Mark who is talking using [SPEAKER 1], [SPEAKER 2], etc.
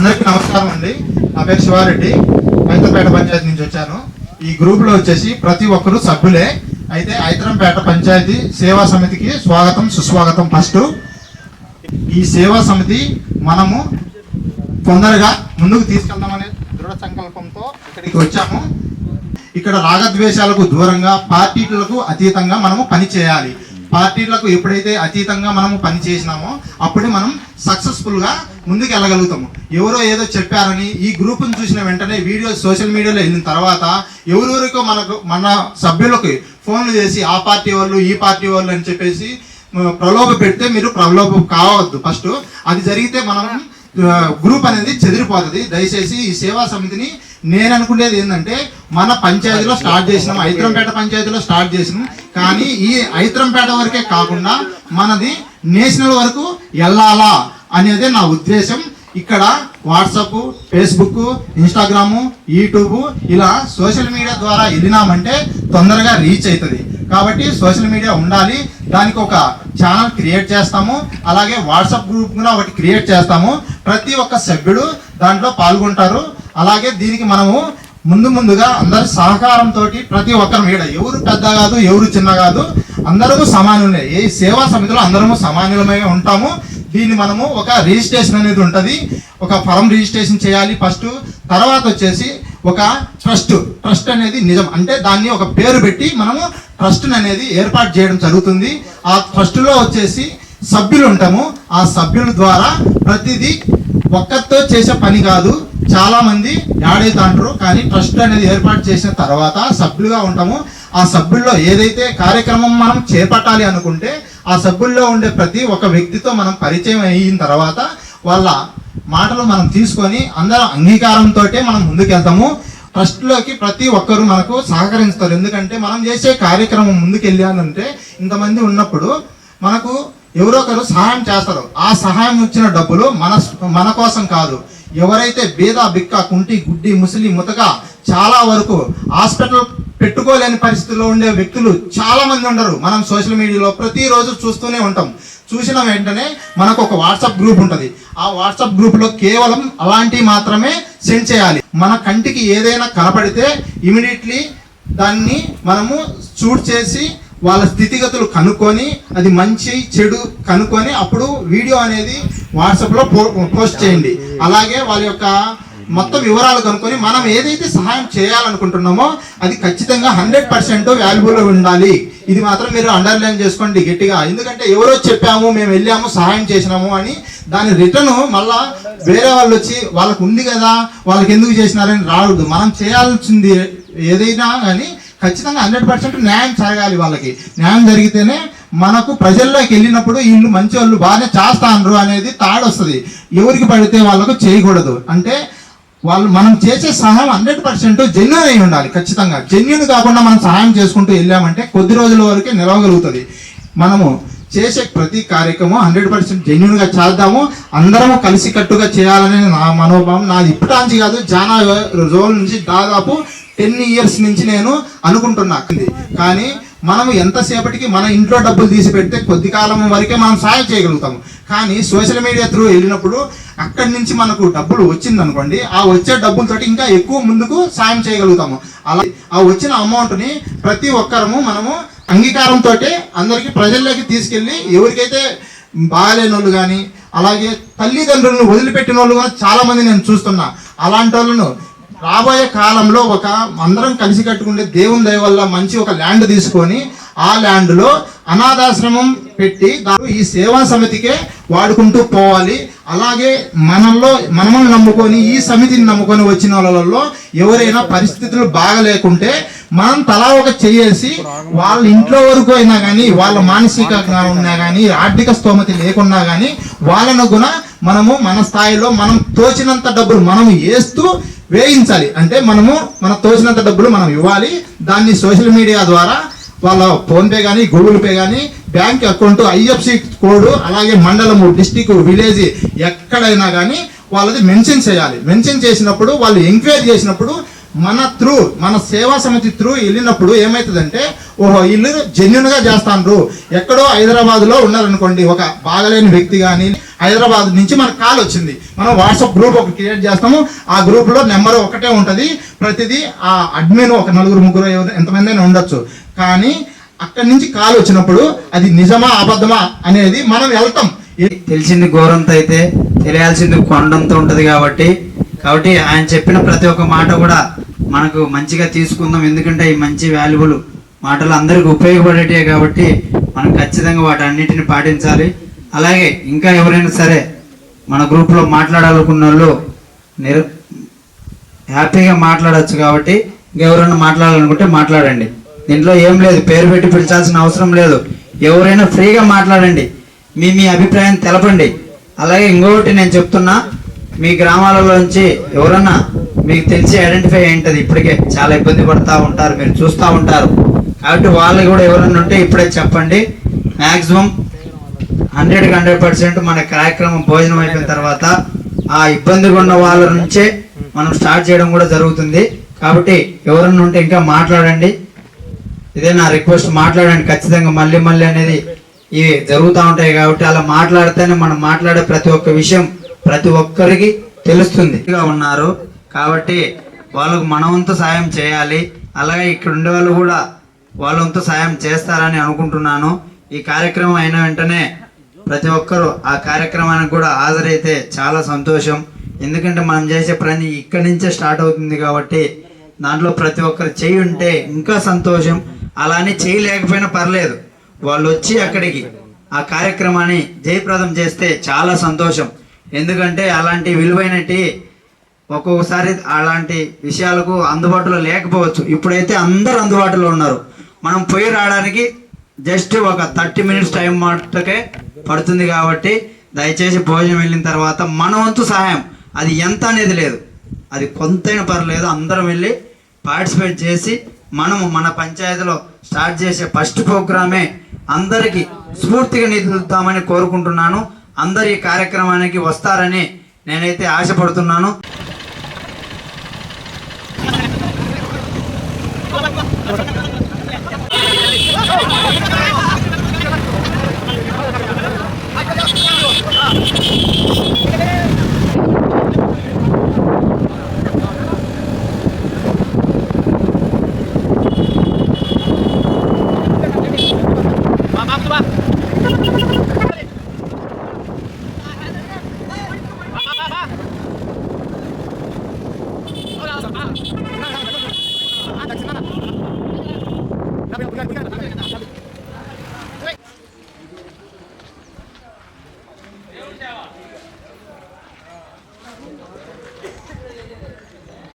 [SPEAKER 1] అందరికీ నమస్కారం అండి. నా పేరు శివారెడ్డి. ఐతరంపేట పంచాయతీ నుంచి వచ్చాను. ఈ గ్రూప్లో వచ్చేసి ప్రతి ఒక్కరు సభ్యులే. అయితే ఐతరంపేట పంచాయతీ సేవా సమితికి స్వాగతం సుస్వాగతం ఫస్ట్. ఈ సేవా సమితి మనము తొందరగా ముందుకు తీసుకెళ్దామనే దృఢ సంకల్పంతో ఇక్కడికి వచ్చాము. ఇక్కడ రాగద్వేషాలకు దూరంగా పార్టీలకు అతీతంగా మనము పని చేయాలి. పార్టీలకు ఎప్పుడైతే అతీతంగా మనము పని చేసినామో అప్పుడే మనం సక్సెస్ఫుల్గా ముందుకు వెళ్ళగలుగుతాము ఎవరో ఏదో చెప్పారని ఈ గ్రూప్ను చూసిన వెంటనే వీడియో సోషల్ మీడియాలో వెళ్ళిన తర్వాత ఎవరెవరికో మనకు మన సభ్యులకి ఫోన్లు చేసి ఆ పార్టీ వాళ్ళు ఈ పార్టీ వాళ్ళు అని చెప్పేసి ప్రలోభ పెడితే మీరు ప్రలోభం కావద్దు. ఫస్ట్ అది జరిగితే మనం గ్రూప్ అనేది చెదిరిపోతుంది. దయచేసి ఈ సేవా సమితిని నేను అనుకునేది ఏంటంటే మన పంచాయతీలో స్టార్ట్ చేసినాం. ఐత్రంపేట పంచాయతీలో స్టార్ట్ చేసినాం. కానీ ఈ ఐత్రంపేట వరకే కాకుండా మనది నేషనల్ వరకు వెళ్ళాలా? అనేదే నా ఉద్దేశం. ఇక్కడ వాట్సాప్ ఫేస్బుక్ ఇన్స్టాగ్రాము యూట్యూబ్ ఇలా సోషల్ మీడియా ద్వారా వెళ్ళినామంటే తొందరగా రీచ్ అవుతుంది కాబట్టి సోషల్ మీడియా ఉండాలి. దానికి ఒక ఛానల్ క్రియేట్ చేస్తాము. అలాగే వాట్సాప్ గ్రూప్ కూడా ఒకటి క్రియేట్ చేస్తాము. ప్రతి ఒక్క సభ్యుడు దాంట్లో పాల్గొంటారు. అలాగే దీనికి మనము ముందు ముందుగా అందరి సహకారంతో ప్రతి ఒక్కరు మీద ఎవరు పెద్ద కాదు ఎవరు చిన్న కాదు అందరము సమానులే. ఏ సేవా సమితిలో అందరము సమానులమై ఉంటాము. దీన్ని మనము ఒక రిజిస్ట్రేషన్ అనేది ఉంటుంది. ఒక ఫరం రిజిస్ట్రేషన్ చేయాలి ఫస్ట్. తర్వాత వచ్చేసి ఒక ట్రస్ట్. ట్రస్ట్ అనేది నిజం. అంటే దాన్ని ఒక పేరు పెట్టి మనము ట్రస్ట్ అనేది ఏర్పాటు చేయడం జరుగుతుంది. ఆ ట్రస్ట్లో వచ్చేసి సభ్యులు ఉంటాము. ఆ సభ్యుల ద్వారా ప్రతిదీ ఒక్కరితో చేసే పని కాదు. చాలా మంది అంటారు కానీ ట్రస్ట్ అనేది ఏర్పాటు చేసిన తర్వాత సభ్యులుగా ఉంటాము. ఆ సభ్యుల్లో ఏదైతే కార్యక్రమం మనం చేపట్టాలి అనుకుంటే ఆ సభ్యుల్లో ఉండే ప్రతి ఒక్క వ్యక్తితో మనం పరిచయం అయిన తర్వాత వాళ్ళ మాటలు మనం తీసుకొని అందరం అంగీకారంతో మనం ముందుకెళ్తాము. ట్రస్ట్లోకి ప్రతి ఒక్కరు మనకు సహకరిస్తారు. ఎందుకంటే మనం చేసే కార్యక్రమం ముందుకెళ్ళానంటే ఇంతమంది ఉన్నప్పుడు మనకు ఎవరో ఒకరు సహాయం చేస్తారు. ఆ సహాయం వచ్చిన డబ్బులు మన మన కోసం కాదు. ఎవరైతే బీద బిక్క కుంటి గుడ్డి ముసలి ముతక చాలా వరకు హాస్పిటల్ పెట్టుకోలేని పరిస్థితిలో ఉండే వ్యక్తులు చాలా మంది ఉండరు. మనం సోషల్ మీడియాలో ప్రతిరోజు చూస్తూనే ఉంటాం. చూసిన వెంటనే మనకు ఒక వాట్సాప్ గ్రూప్ ఉంటుంది. ఆ వాట్సాప్ గ్రూప్లో కేవలం అలాంటివి మాత్రమే సెండ్ చేయాలి. మన కంటికి ఏదైనా కనపడితే ఇమీడియట్లీ దాన్ని మనము షూట్ చేసి వాళ్ళ స్థితిగతులు కనుక్కొని అది మంచి చెడు కనుక్కొని అప్పుడు వీడియో అనేది వాట్సాప్లో పో పోస్ట్ చేయండి. అలాగే వాళ్ళ యొక్క మొత్తం వివరాలు కనుక్కొని మనం ఏదైతే సహాయం చేయాలనుకుంటున్నామో అది ఖచ్చితంగా హండ్రెడ్ పర్సెంట్ వాల్యుబుల్ ఉండాలి. ఇది మాత్రం మీరు అండర్లైన్ చేసుకోండి గట్టిగా. ఎందుకంటే ఎవరో చెప్పాము మేము వెళ్ళాము సహాయం చేసినాము అని దాని రిటర్న్ మళ్ళా వేరే వాళ్ళు వచ్చి వాళ్ళకు ఉంది కదా వాళ్ళకి ఎందుకు చేసినారని రావద్దు మనం చేయాల్సింది ఏదైనా కానీ ఖచ్చితంగా హండ్రెడ్ పర్సెంట్ న్యాయం జరగాలి వాళ్ళకి. న్యాయం జరిగితేనే మనకు ప్రజల్లోకి వెళ్ళినప్పుడు వీళ్ళు మంచి వాళ్ళు బాగానే చేస్తాండ్రు అనేది తాడొస్తుంది ఎవరికి పడితే వాళ్ళకు చేయకూడదు. అంటే వాళ్ళు మనం చేసే సహాయం హండ్రెడ్ పర్సెంట్ జెన్యున్ అయి ఉండాలి ఖచ్చితంగా. జెన్యున్ కాకుండా మనం సహాయం చేసుకుంటూ వెళ్ళామంటే కొద్ది రోజుల వరకే నిలవగలుగుతుంది. మనము చేసే ప్రతి కార్యక్రమం హండ్రెడ్ పర్సెంట్ జెన్యున్గా చేద్దాము. అందరము కలిసికట్టుగా చేయాలనే నా మనోభావం. నాది ఇప్పటాంచి కాదు జానా రోజుల నుంచి దాదాపు టెన్ ఇయర్స్ నుంచి నేను అనుకుంటున్నా. కానీ మనం ఎంతసేపటికి మన ఇంట్లో డబ్బులు తీసి పెడితే కొద్ది కాలం వరకే మనం సాయం చేయగలుగుతాము. కానీ సోషల్ మీడియా త్రూ వెళ్ళినప్పుడు అక్కడి నుంచి మనకు డబ్బులు వచ్చిందనుకోండి ఆ వచ్చే డబ్బులతోటి ఇంకా ఎక్కువ ముందుకు సాయం చేయగలుగుతాము. అలా ఆ వచ్చిన అమౌంట్ని ప్రతి ఒక్కరము మనము అంగీకారంతో అందరికీ ప్రజల్లోకి తీసుకెళ్ళి ఎవరికైతే బాగాలేని వాళ్ళు కానీ అలాగే తల్లిదండ్రులను వదిలిపెట్టిన వాళ్ళు కూడా చాలామంది నేను చూస్తున్నా. అలాంటి వాళ్ళను రాబోయే కాలంలో ఒక అందరం కలిసి కట్టుకుంటే దేవుని దయ వల్ల మంచి ఒక ల్యాండ్ తీసుకొని ఆ ల్యాండ్లో అనాథాశ్రమం పెట్టి దాన్ని ఈ సేవా సమితికే వాడుకుంటూ పోవాలి. అలాగే మనల్లో మనమని నమ్ముకొని ఈ సమితిని నమ్ముకొని వచ్చిన వాళ్ళలో ఎవరైనా పరిస్థితులు బాగలేకుంటే మనం తలా ఒక చేసి వాళ్ళ ఇంట్లో వరకు అయినా కానీ వాళ్ళ మానసికంగా ఉన్నా కానీ ఆర్థిక స్తోమత లేకున్నా కానీ వాళ్ళను కూడా మనము మన స్థాయిలో మనం తోచినంత డబ్బులు మనం వేస్తూ వేయించాలి. అంటే మనము మన తోచినంత డబ్బులు మనం ఇవ్వాలి. దాన్ని సోషల్ మీడియా ద్వారా వాళ్ళ ఫోన్పే కానీ గూగుల్ పే కానీ బ్యాంక్ అకౌంట్ ఐఎఫ్సి కోడ్ అలాగే మండలము డిస్టిక్ విలేజ్ ఎక్కడైనా కానీ వాళ్ళది మెన్షన్ చేయాలి. మెన్షన్ చేసినప్పుడు వాళ్ళు ఎంక్వైరీ చేసినప్పుడు మన త్రూ మన సేవా సమితి త్రూ వెళ్ళినప్పుడు ఏమవుతుందంటే ఓహో ఇల్లు జెన్యున్గా చేస్తాను చేస్తాండ్రు. ఎక్కడో హైదరాబాద్లో ఉన్నారనుకోండి ఒక బాగలేని వ్యక్తి కానీ హైదరాబాద్ నుంచి మనకు కాల్ వచ్చింది. మనం వాట్సాప్ గ్రూప్ ఒకటి క్రియేట్ చేస్తాము. ఆ గ్రూప్లో నెంబర్ ఒకటే ఉంటుంది. ప్రతిదీ ఆ అడ్మిన్ ఒక నలుగురు ముగ్గురు ఎవరు- ఎంతమంది అయినా ఉండొచ్చు. కానీ అక్కడి నుంచి కాల్ వచ్చినప్పుడు అది నిజమా అబద్ధమా అనేది మనం వెళ్తాం.
[SPEAKER 2] తెలిసింది ఘోరంత అయితే తెలియాల్సింది కొండంత ఉంటుంది కాబట్టి కాబట్టి ఆయన చెప్పిన ప్రతి ఒక్క మాట కూడా మనకు మంచిగా తీసుకుందాం. ఎందుకంటే ఈ మంచి వాల్యుబుల్ మాటలు అందరికి ఉపయోగపడేటివే కాబట్టి మనం ఖచ్చితంగా వాటి అన్నిటిని పాటించాలి. అలాగే ఇంకా ఎవరైనా సరే మన గ్రూప్లో మాట్లాడాలనుకున్న వాళ్ళు నిర్ హ్యాపీగా మాట్లాడచ్చు కాబట్టి ఇంకెవరైనా మాట్లాడాలనుకుంటే మాట్లాడండి. దీంట్లో ఏం లేదు. పేరు పెట్టి పిలిచాల్సిన అవసరం లేదు. ఎవరైనా ఫ్రీగా మాట్లాడండి. మీ మీ అభిప్రాయం తెలపండి. అలాగే ఇంకొకటి నేను చెప్తున్నా. మీ గ్రామాలలోంచి ఎవరన్నా మీకు తెలిసి ఐడెంటిఫై అయింటది ఇప్పటికే చాలా ఇబ్బంది పడుతూ ఉంటారు మీరు చూస్తూ ఉంటారు. కాబట్టి వాళ్ళు కూడా ఎవరన్నా ఉంటే ఇప్పుడే చెప్పండి. మ్యాక్సిమం హండ్రెడ్కి హండ్రెడ్ పర్సెంట్ మన కార్యక్రమం భోజనం అయిపోయిన తర్వాత ఆ ఇబ్బందిగా ఉన్న వాళ్ళ నుంచే మనం స్టార్ట్ చేయడం కూడా జరుగుతుంది. కాబట్టి ఎవరన్నా ఉంటే ఇంకా మాట్లాడండి. ఇదే నా రిక్వెస్ట్. మాట్లాడండి. ఖచ్చితంగా మళ్ళీ మళ్ళీ అనేది ఇవి జరుగుతూ ఉంటాయి కాబట్టి అలా మాట్లాడితేనే మనం మాట్లాడే ప్రతి ఒక్క విషయం ప్రతి ఒక్కరికి తెలుస్తుంది. ఉన్నారు. కాబట్టి వాళ్ళకు మనవంతు సాయం చేయాలి. అలాగే ఇక్కడ ఉండే వాళ్ళు కూడా వాళ్ళంతా సాయం చేస్తారని అనుకుంటున్నాను. ఈ కార్యక్రమం అయిన వెంటనే ప్రతి ఒక్కరూ ఆ కార్యక్రమానికి కూడా హాజరైతే చాలా సంతోషం. ఎందుకంటే మనం చేసే పని ఇక్కడి నుంచే స్టార్ట్ అవుతుంది కాబట్టి దాంట్లో ప్రతి ఒక్కరు చేయి ఉంటే ఇంకా సంతోషం. అలానే చేయలేకపోయినా పర్లేదు. వాళ్ళు వచ్చి అక్కడికి ఆ కార్యక్రమాన్ని జయప్రదం చేస్తే చాలా సంతోషం. ఎందుకంటే అలాంటి విలువైనటి ఒక్కొక్కసారి అలాంటి విషయాలకు అందుబాటులో లేకపోవచ్చు. ఇప్పుడైతే అందరు అందుబాటులో ఉన్నారు. మనం పోయి రావడానికి జస్ట్ ఒక థర్టీ మినిట్స్ టైం మాటకే పడుతుంది కాబట్టి దయచేసి భోజనం వెళ్ళిన తర్వాత మన వంతు సహాయం. అది ఎంత అనేది లేదు. అది కొంతైనా పర్లేదు. అందరం వెళ్ళి పార్టిసిపేట్ చేసి మనము మన పంచాయతీలో స్టార్ట్ చేసే ఫస్ట్ ప్రోగ్రామే అందరికీ స్ఫూర్తిగా నిలుద్దామని కోరుకుంటున్నాను. అందరు ఈ కార్యక్రమానికి వస్తారని నేనైతే ఆశపడుతున్నాను. Thank you.